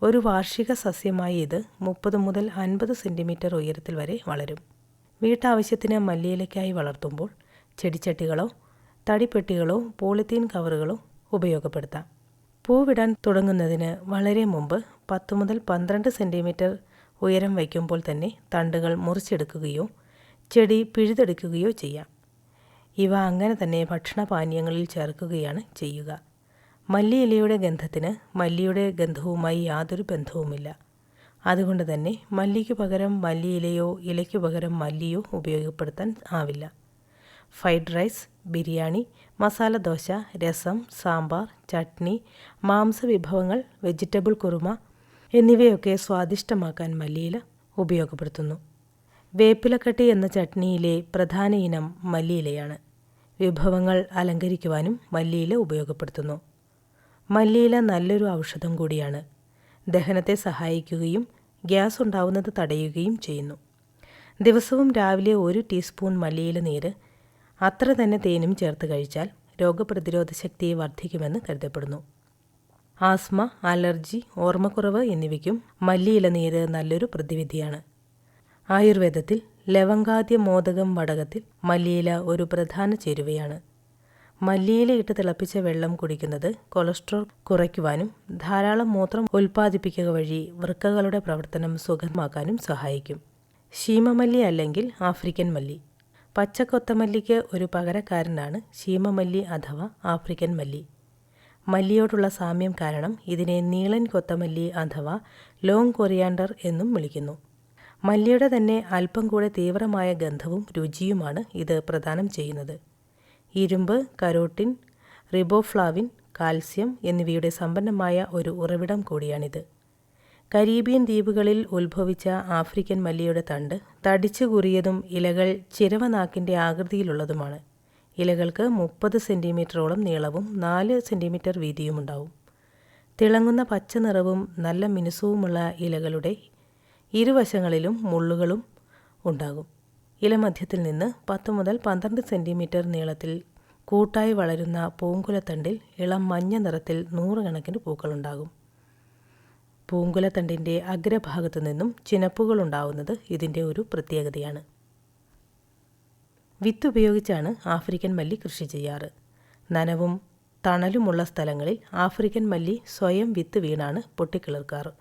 ഒരു വാർഷിക സസ്യമായി ഇത് മുപ്പത് മുതൽ അൻപത് സെന്റിമീറ്റർ ഉയരത്തിൽ വരെ വളരും. വീട്ടാവശ്യത്തിന് മല്ലിയിലയ്ക്കായി വളർത്തുമ്പോൾ ചെടിച്ചട്ടികളോ തടിപ്പെട്ടികളോ പോളിത്തീൻ കവറുകളോ ഉപയോഗപ്പെടുത്താം. പൂവിടാൻ തുടങ്ങുന്നതിന് വളരെ മുമ്പ് പത്ത് മുതൽ പന്ത്രണ്ട് സെന്റിമീറ്റർ ഉയരം വയ്ക്കുമ്പോൾ തന്നെ തണ്ടുകൾ മുറിച്ചെടുക്കുകയോ ചെടി പിഴുതെടുക്കുകയോ ചെയ്യാം. ഇവ അങ്ങനെ തന്നെ ഭക്ഷണപാനീയങ്ങളിൽ ചേർക്കുകയാണ് ചെയ്യുക. മല്ലി ഇലയുടെ ഗന്ധത്തിന് മല്ലിയുടെ ഗന്ധവുമായി യാതൊരു ബന്ധവുമില്ല. അതുകൊണ്ട് തന്നെ മല്ലിക്ക് പകരം മല്ലിയിലയോ ഇലയ്ക്ക് പകരം മല്ലിയോ ഉപയോഗപ്പെടുത്താൻ ആവില്ല. ഫ്രൈഡ് റൈസ് ബിരിയാണി മസാല ദോശ രസം സാമ്പാർ ചട്നി മാംസവിഭവങ്ങൾ വെജിറ്റബിൾ കുറുമ എന്നിവയൊക്കെ സ്വാദിഷ്ടമാക്കാൻ മല്ലിയില ഉപയോഗപ്പെടുത്തുന്നു. വേപ്പിലക്കട്ടി എന്ന ചട്നിയിലെ പ്രധാന ഇനം മല്ലിയിലയാണ്. വിഭവങ്ങൾ അലങ്കരിക്കുവാനും മല്ലിയില ഉപയോഗപ്പെടുത്തുന്നു. മല്ലിയില നല്ലൊരു ഔഷധം കൂടിയാണ്. ദഹനത്തെ സഹായിക്കുകയും ഗ്യാസ് ഉണ്ടാവുന്നത് തടയുകയും ചെയ്യുന്നു. ദിവസവും രാവിലെ ഒരു ടീസ്പൂൺ മല്ലിയില നീര് അത്ര തന്നെ തേനും ചേർത്ത് കഴിച്ചാൽ രോഗപ്രതിരോധ ശക്തി വർദ്ധിക്കുമെന്ന് കരുതപ്പെടുന്നു. ആസ്മ അലർജി ഓർമ്മക്കുറവ് എന്നിവയ്ക്കും മല്ലിയില നീര് നല്ലൊരു പ്രതിവിധിയാണ്. ആയുർവേദത്തിൽ ലവങ്കാദ്യ മോദകം വടകത്തിൽ മല്ലിയില ഒരു പ്രധാന ചേരുവയാണ്. മല്ലിയില ഇട്ട് തിളപ്പിച്ച വെള്ളം കുടിക്കുന്നത് കൊളസ്ട്രോൾ കുറയ്ക്കുവാനും ധാരാളം മൂത്രം ഉൽപ്പാദിപ്പിക്കുക വഴി വൃക്കകളുടെ പ്രവർത്തനം സുഗമമാക്കാനും സഹായിക്കും. ശീമമല്ലി അല്ലെങ്കിൽ ആഫ്രിക്കൻ മല്ലി. പച്ചക്കൊത്തമല്ലിക്ക് ഒരു പകരക്കാരനാണ് ശീമമല്ലി അഥവാ ആഫ്രിക്കൻ മല്ലി. മല്ലിയോടുള്ള സാമ്യം കാരണം ഇതിനെ നീളൻ കൊത്തമല്ലി അഥവാ ലോങ് കൊറിയാണ്ടർ എന്നും വിളിക്കുന്നു. മല്ലിയുടെ തന്നെ അല്പം കൂടെ തീവ്രമായ ഗന്ധവും രുചിയുമാണ് ഇത് പ്രദാനം ചെയ്യുന്നത്. ഇരുമ്പ് കരോട്ടിൻ റിബോഫ്ലാവിൻ കാൽസ്യം എന്നിവയുടെ സമ്പന്നമായ ഒരു ഉറവിടം കൂടിയാണിത്. കരീബിയൻ ദ്വീപുകളിൽ ഉത്ഭവിച്ച ആഫ്രിക്കൻ മല്ലിയുടെ തണ്ട് തടിച്ചു കുറിയതും ഇലകൾ ചിരവനാക്കിന്റെ ആകൃതിയിലുള്ളതുമാണ്. ഇലകൾക്ക് മുപ്പത് സെന്റിമീറ്ററോളം നീളവും നാല് സെന്റിമീറ്റർ വീതിയുമുണ്ടാവും തിളങ്ങുന്ന പച്ച നിറവും നല്ല മിനുസവുമുള്ള ഇലകളുടെ ഇരുവശങ്ങളിലും മുള്ളുകളും ഉണ്ടാകും. ഇലമധ്യത്തിൽ നിന്ന് പത്ത് മുതൽ പന്ത്രണ്ട് സെന്റിമീറ്റർ നീളത്തിൽ കൂട്ടായി വളരുന്ന പൂങ്കുലത്തണ്ടിൽ ഇളം മഞ്ഞ നിറത്തിൽ നൂറുകണക്കിന് പൂക്കളുണ്ടാകും. പൂങ്കുലത്തണ്ടിന്റെ അഗ്രഭാഗത്തു നിന്നും ചിനപ്പുകൾ ഉണ്ടാവുന്നത് ഇതിന്റെ ഒരു പ്രത്യേകതയാണ്. വിത്ത് ഉപയോഗിച്ചാണ് ആഫ്രിക്കൻ മല്ലി കൃഷി ചെയ്യാറ്. നനവും തണലുമുള്ള സ്ഥലങ്ങളിൽ ആഫ്രിക്കൻ മല്ലി സ്വയം വിത്ത് വീണാണ് പൊട്ടിക്കിളിർക്കാറ്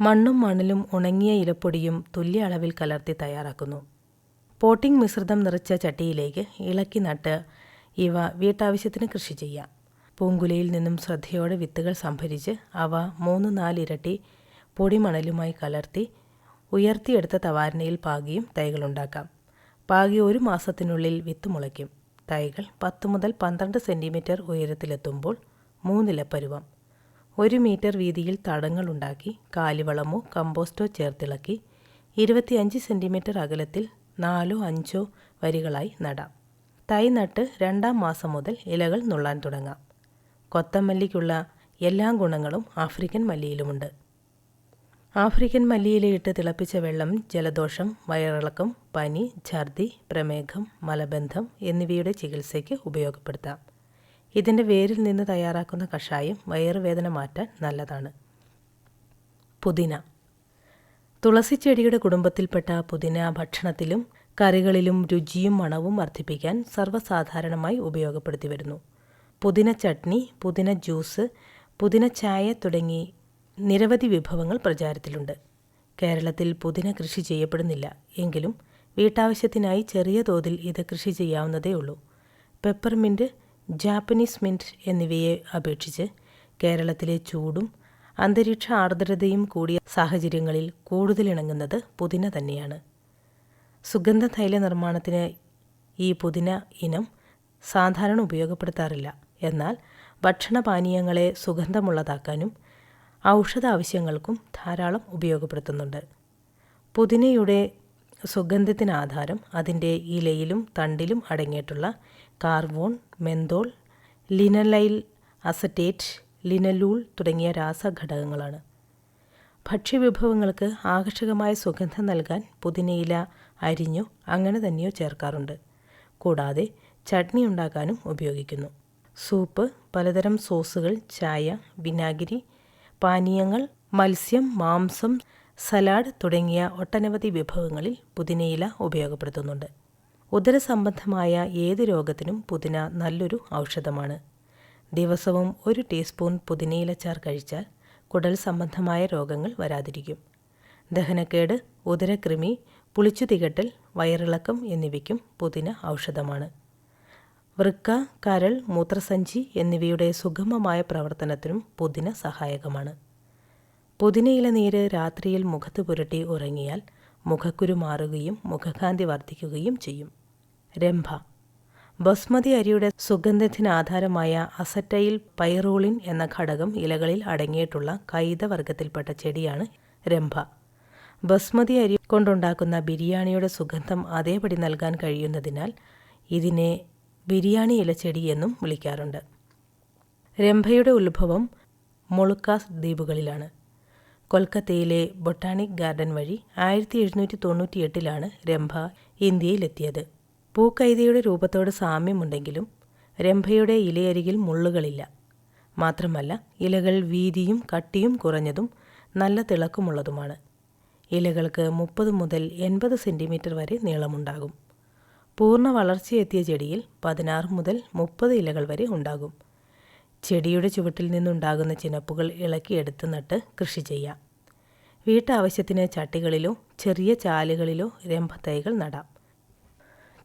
മണ്ണും മണലും ഉണങ്ങിയ ഇലപ്പൊടിയും തുല്യ അളവിൽ കലർത്തി തയ്യാറാക്കുന്നു. പോട്ടിംഗ് മിശ്രിതം നിറച്ച ചട്ടിയിലേക്ക് ഇളക്കി നട്ട് ഇവ വീട്ടാവശ്യത്തിന് കൃഷി ചെയ്യാം. പൂങ്കുലയിൽ നിന്നും ശ്രദ്ധയോടെ വിത്തുകൾ സംഭരിച്ച് അവ മൂന്ന് നാലിരട്ടി പൊടിമണലുമായി കലർത്തി ഉയർത്തിയെടുത്ത തവാരണയിൽ പാകിയും തൈകളുണ്ടാക്കാം പാകി ഒരു മാസത്തിനുള്ളിൽ വിത്ത് മുളയ്ക്കും. തൈകൾ പത്ത് മുതൽ പന്ത്രണ്ട് സെന്റിമീറ്റർ ഉയരത്തിലെത്തുമ്പോൾ മൂന്നിലപ്പരുവം ഒരു മീറ്റർ വീതിയിൽ തടങ്ങളുണ്ടാക്കി കാലിവളമോ കമ്പോസ്റ്റോ ചേർത്തിളക്കി ഇരുപത്തിയഞ്ച് സെന്റിമീറ്റർ അകലത്തിൽ നാലോ അഞ്ചോ വരികളായി നടാം. തൈ നട്ട് രണ്ടാം മാസം മുതൽ ഇലകൾ നുള്ളാൻ തുടങ്ങാം. കൊത്തമല്ലിക്കുള്ള എല്ലാ ഗുണങ്ങളും ആഫ്രിക്കൻ മല്ലിയിലുമുണ്ട്. ആഫ്രിക്കൻ മല്ലിയിലയിട്ട് തിളപ്പിച്ച വെള്ളം ജലദോഷം വയറിളക്കം പനി ഛർദി പ്രമേഹം മലബന്ധം എന്നിവയുടെ ചികിത്സയ്ക്ക് ഉപയോഗപ്പെടുത്താം. ഇതിന്റെ വേരിൽ നിന്ന് തയ്യാറാക്കുന്ന കഷായം വയറുവേദന മാറ്റാൻ നല്ലതാണ്. പുതിന. തുളസി ചെടിയുടെ കുടുംബത്തിൽപ്പെട്ട പുതിന ഭക്ഷണത്തിലും കറികളിലും രുചിയും മണവും വർദ്ധിപ്പിക്കാൻ സർവസാധാരണമായി ഉപയോഗപ്പെടുത്തി വരുന്നു. പുതിന ചട്നി പുതിന ജ്യൂസ് പുതിന ചായ തുടങ്ങി നിരവധി വിഭവങ്ങൾ പ്രചാരത്തിലുണ്ട്. കേരളത്തിൽ പുതിന കൃഷി ചെയ്യപ്പെടുന്നില്ല. എങ്കിലും വീട്ടാവശ്യത്തിനായി ചെറിയ തോതിൽ ഇത് കൃഷി ചെയ്യാവുന്നതേ ഉള്ളൂ. പെപ്പർമിന്റ് ജാപ്പനീസ് മിന്റ് എന്നിവയെ അപേക്ഷിച്ച് കേരളത്തിലെ ചൂടും അന്തരീക്ഷ ആർദ്രതയും കൂടിയ സാഹചര്യങ്ങളിൽ കൂടുതൽ ഇണങ്ങുന്നത് പുതിന തന്നെയാണ്. സുഗന്ധ തൈല നിർമ്മാണത്തിന് ഈ പുതിന ഇനം സാധാരണ ഉപയോഗപ്പെടുത്താറില്ല. എന്നാൽ ഭക്ഷണപാനീയങ്ങളെ സുഗന്ധമുള്ളതാക്കാനും ഔഷധ ആവശ്യങ്ങൾക്കും ധാരാളം ഉപയോഗപ്പെടുത്തുന്നുണ്ട്. പുതിനയുടെ സുഗന്ധത്തിന് ആധാരം അതിന്റെ ഇലയിലും തണ്ടിലും അടങ്ങിയിട്ടുള്ള carvone menthol linalyl acetate linalool തുടങ്ങിയ രാസഘടകങ്ങളാണ്. ഭക്ഷ്യവിഭവങ്ങൾക്ക് ആകർഷകമായ സുഗന്ധം നൽകാൻ പുതിനയില അരിഞ്ഞോ അങ്ങനെ തന്നെയോ ചേർക്കാറുണ്ട്. കൂടാതെ ചട്നി ഉണ്ടാക്കാനും ഉപയോഗിക്കുന്നു. സൂപ്പ് പലതരം സോസുകൾ ചായ വിനാഗിരി പാനീയങ്ങൾ മത്സ്യം മാംസം സലാഡ് തുടങ്ങിയ ഒട്ടനവധി വിഭവങ്ങളിൽ പുതിനയില ഉപയോഗപ്പെടുത്തുന്നുണ്ട്. ഉദരസംബന്ധമായ ഏത് രോഗത്തിനും പുതിന നല്ലൊരു ഔഷധമാണ്. ദിവസവും ഒരു ടീസ്പൂൺ പുതിനയില ചാർ കഴിച്ചാൽ കുടൽ സംബന്ധമായ രോഗങ്ങൾ വരാതിരിക്കും. ദഹനക്കേട് ഉദരക്രിമി പുളിച്ചു തികട്ടൽ വയറിളക്കം എന്നിവയ്ക്കും പുതിന ഔഷധമാണ്. വൃക്ക കരൾ മൂത്രസഞ്ചി എന്നിവയുടെ സുഗമമായ പ്രവർത്തനത്തിനും പുതിന സഹായകമാണ്. പുതിനയില നീര് രാത്രിയിൽ മുഖത്ത് പുരട്ടി ഉറങ്ങിയാൽ മുഖക്കുരു മാറുകയും മുഖകാന്തി വർദ്ധിക്കുകയും ചെയ്യും. രംഭ. ബസ്മതി അരിയുടെ സുഗന്ധത്തിന് ആധാരമായ അസറ്റൈൽ പൈറോളിൻ എന്ന ഘടകം ഇലകളിൽ അടങ്ങിയിട്ടുള്ള കൈതവർഗത്തിൽപ്പെട്ട ചെടിയാണ് രംഭ. ബസ്മതി അരി കൊണ്ടുണ്ടാക്കുന്ന ബിരിയാണിയുടെ സുഗന്ധം അതേപടി നൽകാൻ കഴിയുന്നതിനാൽ ഇതിനെ ബിരിയാണി ഇലച്ചെടി എന്നും വിളിക്കാറുണ്ട്. രംഭയുടെ ഉത്ഭവം മൊളുക്കാസ് ദ്വീപുകളിലാണ്. കൊൽക്കത്തയിലെ ബൊട്ടാണിക് ഗാർഡൻ വഴി ആയിരത്തി എഴുന്നൂറ്റി തൊണ്ണൂറ്റി എട്ടിലാണ് രംഭ ഇന്ത്യയിലെത്തിയത്. പൂക്കൈതയുടെ രൂപത്തോട് സാമ്യമുണ്ടെങ്കിലും രംഭയുടെ ഇലയരികിൽ മുള്ളുകളില്ല. മാത്രമല്ല ഇലകൾ വീതിയും കട്ടിയും കുറഞ്ഞതും നല്ല തിളക്കമുള്ളതുമാണ്. ഇലകൾക്ക് മുപ്പത് മുതൽ എൺപത് സെന്റിമീറ്റർ വരെ നീളമുണ്ടാകും. പൂർണ വളർച്ചയെത്തിയ ചെടിയിൽ പതിനാറ് മുതൽ മുപ്പത് ഇലകൾ വരെ ഉണ്ടാകും. ചെടിയുടെ ചുവട്ടിൽ നിന്നുണ്ടാകുന്ന ചിനപ്പുകൾ ഇളക്കിയെടുത്ത് നട്ട് കൃഷി ചെയ്യാം. വീട്ടാവശ്യത്തിന് ചട്ടികളിലോ ചെറിയ ചാലുകളിലോ രംഭത്തൈകൾ നടാം.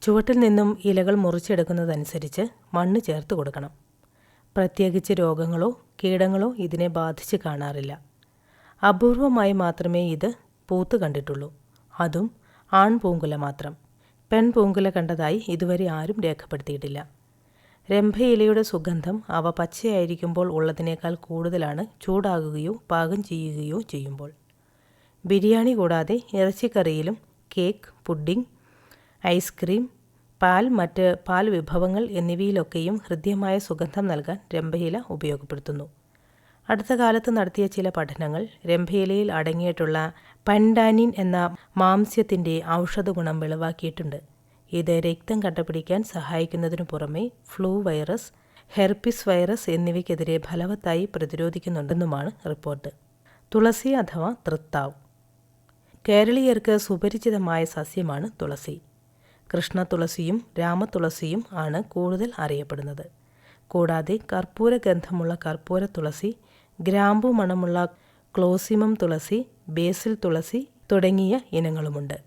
ചുവട്ടിൽ നിന്നും ഇലകൾ മുറിച്ചെടുക്കുന്നതനുസരിച്ച് മണ്ണ് ചേർത്ത് കൊടുക്കണം. പ്രത്യേകിച്ച് രോഗങ്ങളോ കീടങ്ങളോ ഇതിനെ ബാധിച്ച് കാണാറില്ല. അപൂർവമായി മാത്രമേ ഇത് പൂത്ത് കണ്ടിട്ടുള്ളൂ. അതും ആൺപൂങ്കുല മാത്രം. പെൺപൂങ്കുല കണ്ടതായി ഇതുവരെ ആരും രേഖപ്പെടുത്തിയിട്ടില്ല. രംഭയിലയുടെ സുഗന്ധം അവ പച്ചയായിരിക്കുമ്പോൾ ഉള്ളതിനേക്കാൾ കൂടുതലാണ് ചൂടാകുകയോ പാകം ചെയ്യുകയോ ചെയ്യുമ്പോൾ. ബിരിയാണി കൂടാതെ ഇറച്ചിക്കറിയിലും കേക്ക് പുഡിംഗ് ഐസ്ക്രീം പാൽ മറ്റ് പാൽ വിഭവങ്ങൾ എന്നിവയിലൊക്കെയും ഹൃദ്യമായ സുഗന്ധം നൽകാൻ രംഭയില ഉപയോഗപ്പെടുത്തുന്നു. അടുത്ത കാലത്ത് നടത്തിയ ചില പഠനങ്ങൾ രംഭേലയിൽ അടങ്ങിയിട്ടുള്ള പൻഡാനിൻ എന്ന മാംസ്യത്തിന്റെ ഔഷധ ഗുണം വെളിവാക്കിയിട്ടുണ്ട്. ഇത് രക്തം കട്ടപിടിക്കാൻ സഹായിക്കുന്നതിനു പുറമെ ഫ്ലൂ വൈറസ് ഹെർപ്പിസ് വൈറസ് എന്നിവയ്ക്കെതിരെ ഫലവത്തായി പ്രതിരോധിക്കുന്നുണ്ടെന്നുമാണ് റിപ്പോർട്ട്. തുളസി അഥവാ തൃത്താവ്. കേരളീയർക്ക് സുപരിചിതമായ സസ്യമാണ് തുളസി. കൃഷ്ണ തുളസിയും രാമതുളസിയും ആണ് കൂടുതൽ അറിയപ്പെടുന്നത്. കൂടാതെ കർപ്പൂര ഗന്ധമുള്ള കർപ്പൂര തുളസി ഗ്രാമ്പു മണമുള്ള ക്ലോസിമം തുളസി ബേസിൽ തുളസി തുടങ്ങിയ ഇനങ്ങളുമുണ്ട്.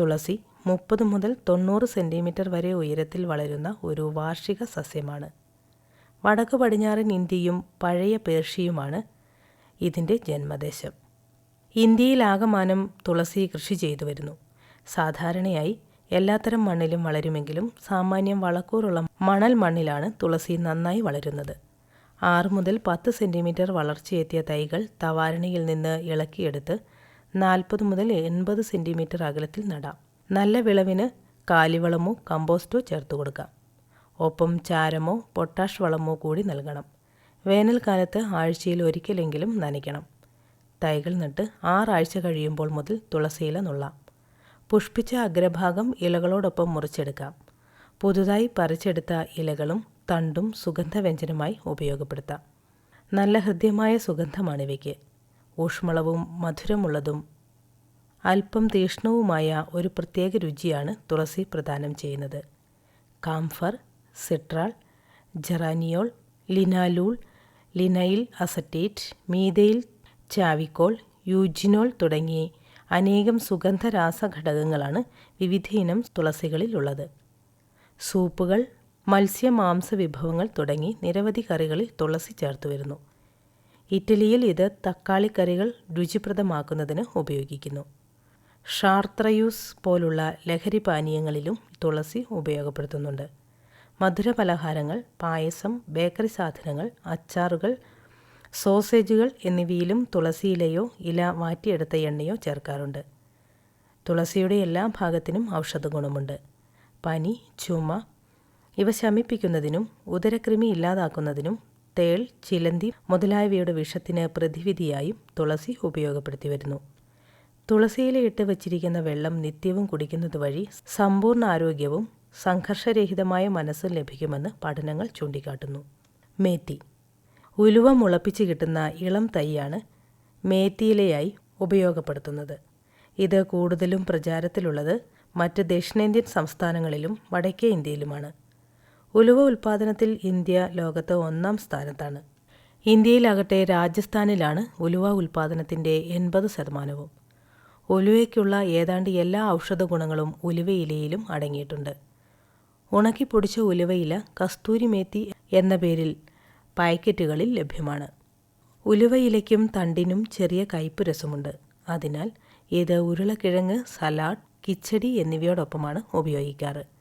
തുളസി മുപ്പത് മുതൽ തൊണ്ണൂറ് സെന്റിമീറ്റർ വരെ ഉയരത്തിൽ വളരുന്ന ഒരു വാർഷിക സസ്യമാണ്. വടക്ക് പടിഞ്ഞാറൻ ഇന്ത്യയും പഴയ പേർഷ്യയുമാണ് ഇതിന്റെ ജന്മദേശം. ഇന്ത്യയിലാകമാനം തുളസി കൃഷി ചെയ്തു വരുന്നു. സാധാരണയായി എല്ലാത്തരം മണ്ണിലും വളരുമെങ്കിലും സാമാന്യം വളക്കൂറുള്ള മണൽ മണ്ണിലാണ് തുളസി നന്നായി വളരുന്നത്. ആറ് മുതൽ പത്ത് സെന്റിമീറ്റർ വളർച്ചയെത്തിയ തൈകൾ തവാരണിയിൽ നിന്ന് ഇളക്കിയെടുത്ത് നാൽപ്പത് മുതൽ എൺപത് സെന്റിമീറ്റർ അകലത്തിൽ നടാം. നല്ല വിളവിന് കാലിവളമോ കമ്പോസ്റ്റോ ചേർത്ത് കൊടുക്കാം. ഒപ്പം ചാരമോ പൊട്ടാഷ് വളമോ കൂടി നൽകണം. വേനൽക്കാലത്ത് ആഴ്ചയിൽ ഒരിക്കലെങ്കിലും നനയ്ക്കണം. തൈകൾ നട്ട് ആറാഴ്ച കഴിയുമ്പോൾ മുതൽ തുളസിയില നുള്ളാം. പുഷ്പിച്ച അഗ്രഭാഗം ഇലകളോടൊപ്പം മുറിച്ചെടുക്കാം. പുതുതായി പറിച്ചെടുത്ത ഇലകളും തണ്ടും സുഗന്ധവ്യഞ്ജനമായി ഉപയോഗപ്പെടുത്താം. നല്ല ഹൃദ്യമായ സുഗന്ധമാണ് ഇവയ്ക്ക് ഊഷ്മളവും മധുരമുള്ളതും അല്പം തീഷ്ണവുമായ ഒരു പ്രത്യേക രുചിയാണ് തുളസി പ്രദാനം ചെയ്യുന്നത്. Camphor citral geraniol linalool linalyl acetate methyl chavicol eugenol തുടങ്ങി അനേകം സുഗന്ധരാസ ഘടകങ്ങളാണ് വിവിധയിനം തുളസികളിലുള്ളത്. സൂപ്പുകൾ മത്സ്യ മാംസ വിഭവങ്ങൾ തുടങ്ങി നിരവധി കറികളിൽ തുളസി ചേർത്ത് വരുന്നു. ഇറ്റലിയിൽ ഇത് തക്കാളിക്കറികൾ രുചിപ്രദമാക്കുന്നതിന് ഉപയോഗിക്കുന്നു. ഷാർത്രയൂസ് പോലുള്ള ലഹരി പാനീയങ്ങളിലും തുളസി ഉപയോഗപ്പെടുത്തുന്നുണ്ട്. മധുര പലഹാരങ്ങൾ പായസം ബേക്കറി സാധനങ്ങൾ അച്ചാറുകൾ സോസേജുകൾ എന്നിവയിലും തുളസിയിലയോ ഇല വാറ്റിയെടുത്ത എണ്ണയോ ചേർക്കാറുണ്ട്. തുളസിയുടെ എല്ലാ ഭാഗത്തിനും ഔഷധ ഗുണമുണ്ട് പനി ചുമ ഇവ ശമിപ്പിക്കുന്നതിനും ഉദരക്രിമി ഇല്ലാതാക്കുന്നതിനും തേൾ ചിലന്തി മുതലായവയുടെ വിഷത്തിന് പ്രതിവിധിയായും തുളസി ഉപയോഗപ്പെടുത്തി വരുന്നു തുളസിയിലിട്ട് വച്ചിരിക്കുന്ന വെള്ളം നിത്യവും കുടിക്കുന്നത് വഴി സമ്പൂർണ ആരോഗ്യവും സംഘർഷരഹിതമായ മനസ്സും ലഭിക്കുമെന്ന് പഠനങ്ങൾ ചൂണ്ടിക്കാട്ടുന്നു. മേത്തി. ഉലുവ മുളപ്പിച്ച് കിട്ടുന്ന ഇളം തൈയാണ് മേത്തിയിലയായി ഉപയോഗപ്പെടുത്തുന്നത്. ഇത് കൂടുതലും പ്രചാരത്തിലുള്ളത് മറ്റ് ദക്ഷിണേന്ത്യൻ സംസ്ഥാനങ്ങളിലും വടക്കേ ഇന്ത്യയിലുമാണ്. ഉലുവ ഉൽപ്പാദനത്തിൽ ഇന്ത്യ ലോകത്ത് ഒന്നാം സ്ഥാനത്താണ്. ഇന്ത്യയിലാകട്ടെ രാജസ്ഥാനിലാണ് ഉലുവ ഉൽപ്പാദനത്തിന്റെ എൺപത് ശതമാനവും. ഉലുവയ്ക്കുള്ള ഏതാണ്ട് എല്ലാ ഔഷധ ഗുണങ്ങളും ഉലുവയിലയിലും അടങ്ങിയിട്ടുണ്ട്. ഉണക്കി ഉണക്കിപ്പൊടിച്ച ഉലുവയില കസ്തൂരി മേത്തി എന്ന പേരിൽ പാക്കറ്റുകളിൽ ലഭ്യമാണ്. ഉലുവയിലയ്ക്കും തണ്ടിനും ചെറിയ കയ്പ് രസമുണ്ട്. അതിനാൽ ഇത് ഉരുളക്കിഴങ്ങ് സലാഡ് കിച്ചടി എന്നിവയോടൊപ്പമാണ് ഉപയോഗിക്കാറ്.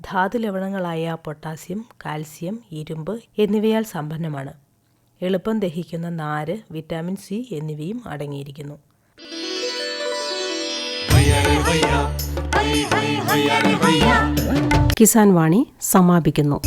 ധാതു ലവണങ്ങളായ പൊട്ടാസ്യം കാൽസ്യം ഇരുമ്പ് എന്നിവയാൽ സമ്പന്നമാണ്. എളുപ്പം ദഹിക്കുന്ന നാര് വിറ്റാമിൻ സി എന്നിവയും അടങ്ങിയിരിക്കുന്നു. കിസാൻ വാണി സമാപിക്കുന്നു.